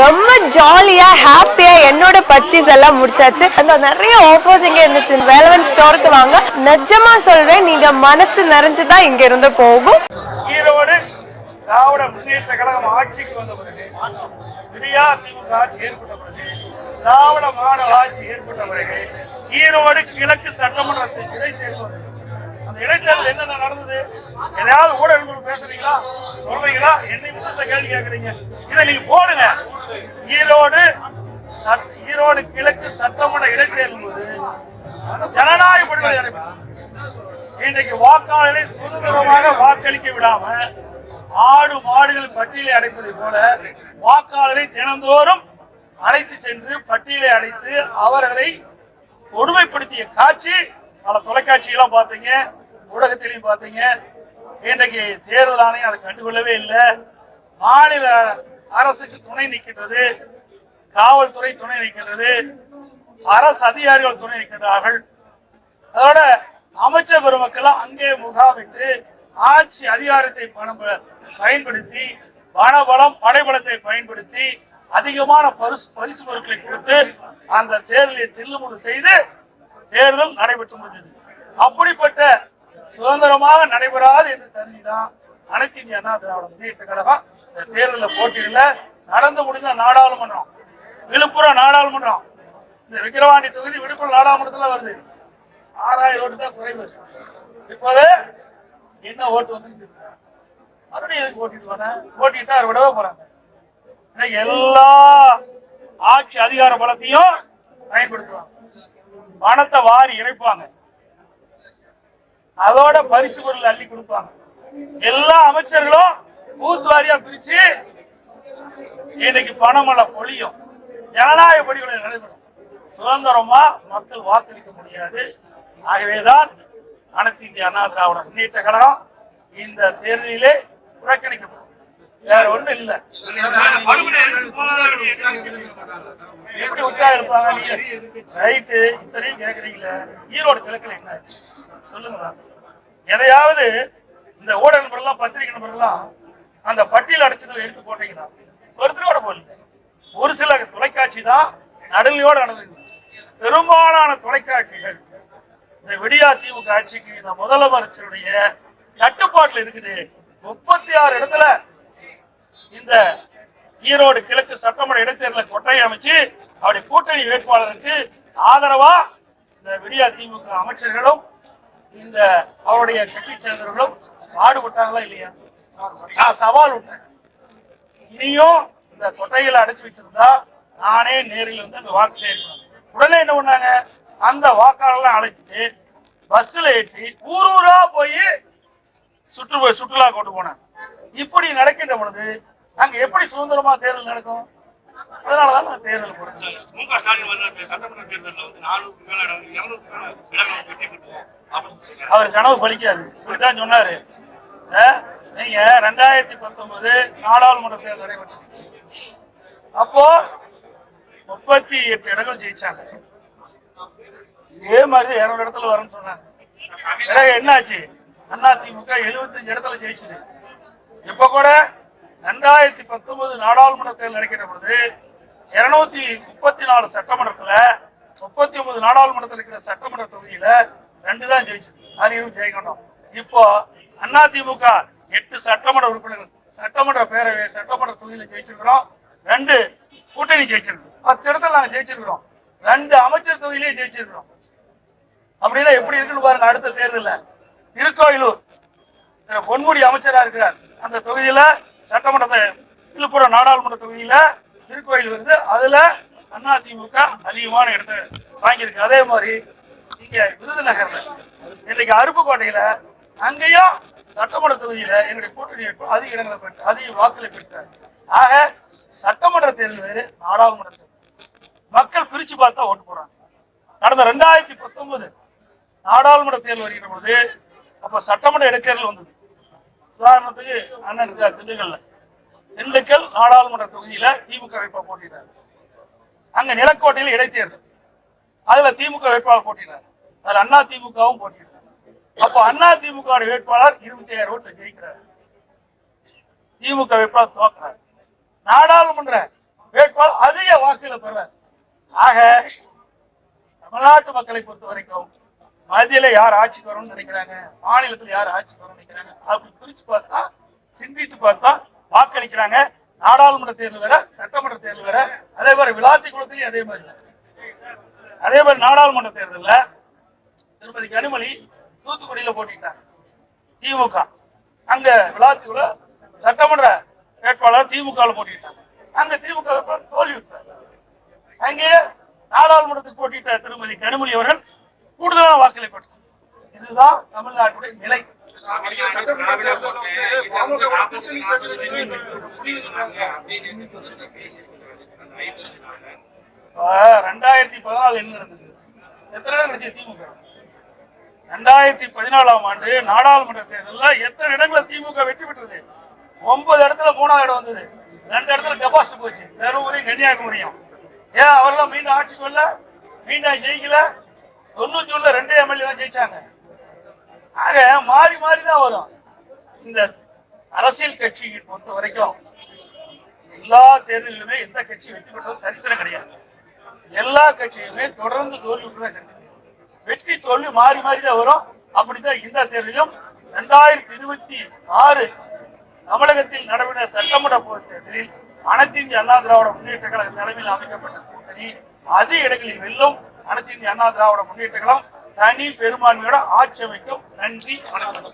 ரொம்ப ஜாலியா ஹாப்பியா என்னோட பர்ச்சேஸ் எல்லாம் முடிச்சாச்சு. அந்த நிறைய ஆஃபர்ஸ் இங்க இருந்துச்சு. வேலவன் ஸ்டோருக்கு வாங்க. நிஜமா சொல்றேன் நீங்க மனசு நிறைஞ்சுதான் இங்க இருந்து போகும். ஈரோடு திராவிட முன்னேற்ற கழகம் ஆட்சிக்கு வந்த பிறகு விடியா திமுக ஆட்சி ஏற்பட்ட பிறகு திராவிட மாடல் ஆட்சி ஏற்பட்ட பிறகு ஈரோடு கிழக்கு சட்டமன்றத்தை இடைத்தேர்வு அந்த இடைத்தேர்தல் என்னென்ன நடந்தது? எதையாவது ஊடகங்கள் பேசுறீங்களா? சொல்றீங்களா? என்னை மட்டும் இந்த கேள்வி கேட்கறீங்க. இதை நீங்க போடுங்க. ஈரோடு சட்- ஈரோடு கிழக்கு சட்டமன்ற இடைத்தேர்தல் போது ஜனநாயக விடுதலை நடைபெற்றது. இன்றைக்கு வாக்காளரை சுதந்திரமாக வாக்களிக்க விடாம ஆடு மாடுகள் பட்டியலை அடைப்பதை போல வாக்காளரை தினந்தோறும் அழைத்து சென்று பட்டியலை அடைத்து அவர்களை கொடுமைப்படுத்திய காட்சி பல தொலைக்காட்சியெல்லாம் பார்த்தீங்க ஊடகத்திலையும் பார்த்தீங்க. இன்றைக்கு தேர்தல் ஆணையம் அதை கண்டுகொள்ளவே இல்லை. மாநில அரசுக்கு துணை நிற்கின்றது காவல்துறை துணை நிற்கின்றது அரசு அதிகாரிகள் துணை நிற்கின்றார்கள். அதோட அமைச்சர் பெருமக்கெல்லாம் அங்கே முகாமிட்டு ஆட்சி அதிகாரத்தை பணம் பயன்படுத்தி பணபலம் படைபலத்தை பயன்படுத்தி அதிகமான பரிசு பரிசு பொருட்களை கொடுத்து அந்த தேர்தலை தில்லுமுழு செய்து தேர்தல் நடைபெற்று முடிந்தது. அப்படிப்பட்ட சுதந்திரமாக நடைபெறாது என்று கருதிதான் அனைத்து இந்திய அண்ணா திராவிட முன்னேற்ற கழகம் இந்த தேர்தலில் போட்டியிடல. நடந்து முடிந்த நாடாளுமன்றம் விழுப்புரம் நாடாளுமன்றம் இந்த விக்கிரவாண்டி தொகுதி விழுப்புரம் நாடாளுமன்றத்தில் வருது. ஆறாயிரம் ஓட்டு தான் குறைவு. இப்போவே என்ன ஓட்டு வந்து மறுபடியும் எதுக்கு ஓட்டிட்டு போனேன் ஓட்டிட்டா விடவே போறாங்க. இன்னைக்கு எல்லா ஆட்சி அதிகார பலத்தையும் பயன்படுத்துவாங்க. பணத்தை வாரி இறைப்பாங்க. அதோட பரிசு பொருள் அள்ளி கொடுப்பாங்க. எல்லா அமைச்சர்களும் பூத்து வாரியா பிரிச்சு இன்னைக்கு பணமெல்லாம் பொழியும். ஜனநாயக படிகளை நடைபெறும். சுதந்திரமா மக்கள் வாக்களிக்க முடியாது. ஆகவேதான் அனைத்து இந்திய அண்ணா திராவிட முன்னேற்ற கழகம் இந்த தேர்தலிலே புறக்கணிக்கப்படும். வேற ஒண்ணும் இல்ல. எப்படி உற்சாகம் இருப்பாங்க நீங்க? ரைட்டு இத்தனையும் கேக்குறீங்களே. ஈரோடு கிழக்குல என்ன? சொல்லுங்க எதையாவது இந்த ஊடக நபர்லாம் பத்திரிகை நபர்லாம் அந்த பட்டியல் அடைச்சதை எடுத்து போட்டீங்கன்னா ஒருத்தர் கூட போடல ஒரு சில தொலைக்காட்சி தான் நடுநிலையோடு நடந்தது. பெரும்பாலான தொலைக்காட்சிகள் இந்த விடியா திமுக ஆட்சிக்கு இந்த முதலமைச்சருடைய கட்டுப்பாட்டில் இருக்குது. முப்பத்தி ஆறு இடத்துல இந்த ஈரோடு கிழக்கு சட்டமன்ற இடைத்தேர்தலை கொட்டை அமைச்சு அவருடைய கூட்டணி வேட்பாளருக்கு ஆதரவா இந்த விடியா திமுக அமைச்சர்களும் இந்த அவருடைய கட்சி சேர்ந்தவர்களும் பாடுபட்டாங்களா இல்லையா? நான் சவால் விட்டேன் இனியும் இந்த கொட்டைகளை அடைச்சு வச்சிருந்தா நானே நேரில் வந்து அந்த வாக்கு சேர்க்கணும் உடனே என்ன பண்ணாங்க? அந்த வாக்காளர்லாம் அழைச்சிட்டு பஸ்ஸில் ஏற்றி ஊர் ஊரா போய் சுற்று சுற்றுலா கொண்டு போனாங்க. இப்படி நடக்கின்ற பொழுது அங்க எப்படி சுதந்திரமா தேர்தல் நடக்கும்? அதனாலதான் நான் தேர்தல் போறேன். மு க ஸ்டாலின் வந்து அந்த சட்டமன்ற தேர்தலில் வந்து நானூறுக்கு மேல இடம் இருநூறுக்கு மேல இடங்கள் வெற்றி பெற்றோம் அப்படின்னு சொல்றாங்க அவர் கனவு பலிக்காது. இப்படித்தான் சொன்னாரு. நீங்க ரெண்டாயிரத்தி பத்தொன்பது நாடாளுமன்ற தேர்தல் நடைபெற்றது. அப்போ முப்பத்தி எட்டு இடங்கள் ஜெயிச்சாங்க. இதே மாதிரி இருநூறு இடத்துல வரும்னு சொன்னாங்க. பிறகு என்னாச்சு? அண்ணா திமுக எழுபத்தஞ்சு இடத்துல ஜெயிச்சது. இப்ப கூட ரெண்டாயிரத்தி பத்தொன்பது நாடாளுமன்ற தேர்தல் நடக்கிற பொழுது இருநூத்தி முப்பத்தி நாலு சட்டமன்றத்துல முப்பத்தி ஒன்பது நாடாளுமன்றத்தில் இருக்கிற சட்டமன்ற தொகுதியில ரெண்டு தான் ஜெயிச்சது. அரியும் ஜெயகண்டம் இப்போ அண்ணா திமுக எட்டு சட்டமன்ற உறுப்பினர்கள். சட்டமன்ற பேரவை சட்டமன்ற தொகுதியில் ஜெயிச்சிருக்கிறோம். ரெண்டு கூட்டணி ஜெயிச்சிருக்கு. பத்து இடத்துல நாங்கள் ஜெயிச்சிருக்கிறோம். ரெண்டு அமைச்சர் தொகுதியிலேயே ஜெயிச்சிருக்கிறோம். அப்படின்னா எப்படி இருக்குன்னு பாருங்க அடுத்த தேர்தலில். திருக்கோயிலூர். பொன்முடி அமைச்சராக இருக்கிறார். அந்த தொகுதியில் சட்டமன்ற விழுப்புரம் நாடாளுமன்ற தொகுதியில் திருக்கோயில் வருது அதில் அதிமுக அதிகமான இடத்தை வாங்கியிருக்கு. அதே மாதிரி இங்கே விருதுநகரில் இன்னைக்கு அருப்புக்கோட்டையில் அங்கேயும் சட்டமன்ற தொகுதியில் எங்களுடைய கூட்டணி வேட்பாளர் அதிக இடங்களை பெற்று அதிக வாக்குகளை பெற்றார். ஆக சட்டமன்ற தேர்தல் வேறு நாடாளுமன்ற தேர்தல். மக்கள் பிரித்து பார்த்தா ஓட்டு போடுறாங்க. கடந்த ரெண்டாயிரத்தி பத்தொன்பது நாடாளுமன்ற தேர்தல் வருகிற பொழுது அப்போ சட்டமன்ற இடைத்தேர்தல் வந்தது. உதாரணத்துக்கு அண்ணன் இருக்கார் திண்டுக்கல்ல. திண்டுக்கல் நாடாளுமன்ற தொகுதியில் திமுக வேட்பாளர் போட்டியிட்டார் அங்கே நிலக்கோட்டையில் இடைத்தேர்தல். அதில் திமுக வேட்பாளர் போட்டியிட்டார் அதில் அண்ணா திமுகவும் போட்டியிட்டார் அப்ப அண்ணா திமுக வேட்பாளர் இருபத்தி ஐயாயிரம் ஓட்டு ஜெயிக்கிறார். திமுக வேட்பாளர் தோக்குறார். நாடாளுமன்ற வேட்பாளர் அதிக வாக்குகளை பெறுவார். ஆக தமிழ்நாட்டு மக்களை பொறுத்த வரைக்கும் மத்தியில யார் ஆட்சிக்கு வரும்னு நினைக்கிறாங்க? மாநிலத்தில் யார் ஆட்சிக்கு வரும்னு நினைக்கிறாங்க? அப்படி பிரிச்சு பார்த்தா சிந்தித்து பார்த்தா வாக்களிக்கிறாங்க. நாடாளுமன்ற தேர்தல் வேற சட்டமன்ற தேர்தல் வேற அதே மாதிரி விளாத்தி குளத்திலையும் அதே மாதிரி அதே மாதிரி நாடாளுமன்ற தேர்தலில் திருமதி கனிமொழி தூத்துக்குடியில போட்டிட்டாங்க. திமுக. அங்க விளாத்திக்குள்ள சட்டமன்ற வேட்பாளர் திமுக போட்டிட்டாங்க. அங்க திமுக தோல்வி விட்டார். அங்கே நாடாளுமன்றத்துக்கு போட்டிட்ட திருமதி கனிமொழி அவர்கள் கூடுதலான வாக்களை பெற்றார். இதுதான் தமிழ்நாட்டுடைய நிலை. சட்டமன்ற ரெண்டாயிரத்தி பதினாலு என்ன நடந்தது? எத்தனை நடந்துச்சு திமுக? ரெண்டாயிரத்தி பதினாலாம் ஆண்டு நாடாளுமன்ற தேர்தலில் எத்தனை இடங்களை திமுக வெற்றி பெற்றது? ஒன்பது இடத்துல மூணாவது இடம் வந்தது. ரெண்டு இடத்துல டெபாசிட் போச்சு. தருமபுரியும் கன்னியாகுமரியும். ஏன் அவரெல்லாம் மீண்டும் ஆட்சிக்கு வரல? மீண்டும் ஜெயிக்கல? தொண்ணூத்தி ஒண்ணுல ரெண்டே எம்எல்ஏ தான் ஜெயிச்சாங்க. ஆக மாறி மாறி தான் வரும். இந்த அரசியல் கட்சியை பொறுத்த வரைக்கும் எல்லா தேர்தலிலுமே எந்த கட்சி வெற்றி பெற்றது சரித்திரம் கிடையாது. எல்லா கட்சியுமே தொடர்ந்து தோல்வி விட்டுதான் கருத்து. வெற்றி தோல்வி மாறி மாறி தான் வரும். அப்படிதான் இந்த தேர்தலிலும் ரெண்டாயிரத்தி இருபத்தி ஆறு தமிழகத்தில் நடைபெற்ற சட்டமன்ற தேர்தலில் அனைத்து இந்திய அண்ணா திராவிட முன்னேற்ற கழக தலைமையில் அமைக்கப்பட்ட கூட்டணி அதிக இடங்களில் வெல்லும் அனைத்து இந்திய அண்ணா திராவிட முன்னேற்ற கழகம் தனி பெரும்பான்மையோட ஆட்சி அமைக்கும். நன்றி வணக்கம்.